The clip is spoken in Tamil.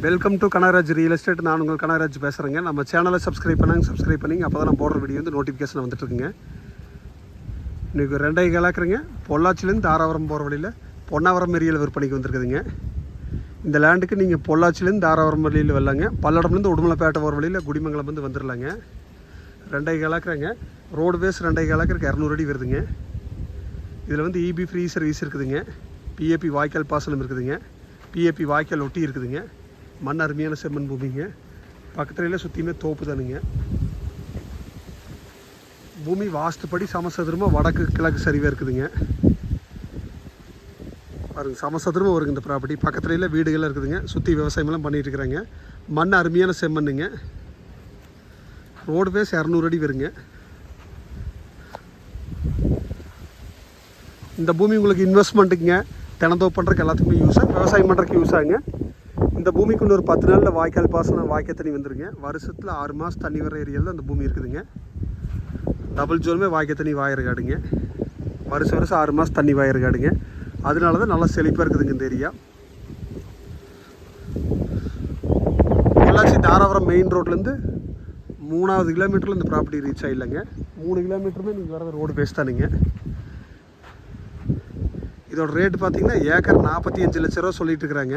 Welcome to Kanagaraj real estate நான் உங்கள் கனகராஜ் பேசுகிறேங்க நம்ம சேனலை சப்ஸ்கிரைப் பண்ணாங்க சப்ஸ்கிரைப் பண்ணிங்க. அப்போ தான் நான் போடுற வீடியோ வந்து நோட்டிஃபிகேஷன் வந்துட்டுருக்குங்க இன்றைக்கி ரெண்டை கலாக்குறேங்க பொள்ளாச்சிலேருந்து தாராபுரம் போகிற வழியில் பொன்னாவரம் மெரியல் விற்பனைக்கு வந்திருக்குதுங்க. இந்த லேண்டுக்கு நீங்கள் பொள்ளாச்சிலேருந்து தாராபுரம் வழியில் வரலாங்க. பல்லடம்லேருந்து உடுமலைப்பேட்டை போகிற வழியில் குடிமங்கலம் வந்து வந்துடலாங்க ரெண்டை கலாக்குறேங்க ரோடு பேஸ் ரெண்டை கலாக்குறக்கு இரநூறு அடி வருதுங்க. இதில் வந்து இபி ஃப்ரீ சர்வீஸ் இருக்குதுங்க. பிஏபி வாய்க்கால் பாசனம் இருக்குதுங்க. பிஏபி வாய்க்கால் ஒட்டி இருக்குதுங்க. மண் அருமையான செம்மண் பூமிங்க. பக்கத்துலையில் சுற்றியுமே தோப்பு தானுங்க. பூமி வாஸ்துப்படி சமசதுரமாக வடக்கு கிழக்கு சரிவாக இருக்குதுங்க. பாருங்க சமசதுரமாக வருங்க இந்த ப்ராப்பர்ட்டி பக்கத்துலையில் வீடுகள்லாம் இருக்குதுங்க. சுற்றி விவசாயமெல்லாம் பண்ணிகிட்டு இருக்கிறாங்க. மண் அருமையான செம்மண்ணுங்க. ரோடு பேஸ் இரநூறு அடி வருங்க. இந்த பூமி உங்களுக்கு இன்வெஸ்ட்மெண்ட்டுக்குங்க தினந்தோப்பு பண்ணுறதுக்கு எல்லாத்துக்குமே யூஸ் ஆகும் விவசாயம் பண்ணுறதுக்கு யூஸ் ஆகுங்க. இந்த பூமிக்கு ஒரு பத்து நாளில் வாய்க்கால் பாசனம் வாய்க்கால் தண்ணி வந்துருங்க வருஷத்தில் ஆறு மாதம் தண்ணி வர ஏரியாவில் அந்த பூமி இருக்குதுங்க. டபுள் ஜோனுமே வாய்க்கால் தண்ணி வாயிற காடுங்க வருஷம் வருஷம் ஆறு மாதம் தண்ணி வாயிற காடுங்க அதனால தான் நல்லா செழிப்பாக இருக்குதுங்க இந்த ஏரியா. பொள்ளாச்சி தாராபுரம் மெயின் ரோட்லேருந்து மூணாவது கிலோமீட்டரில் இந்த ப்ராப்பர்ட்டி ரீச் ஆகிடலங்க மூணு கிலோமீட்டருமே நீங்கள் வரது ரோடு பேஸ் தானுங்க. இதோட ரேட்டு பார்த்தீங்கன்னா ஏக்கர் நாற்பத்தி அஞ்சு லட்ச ரூபா சொல்லிட்டு இருக்கிறாங்க.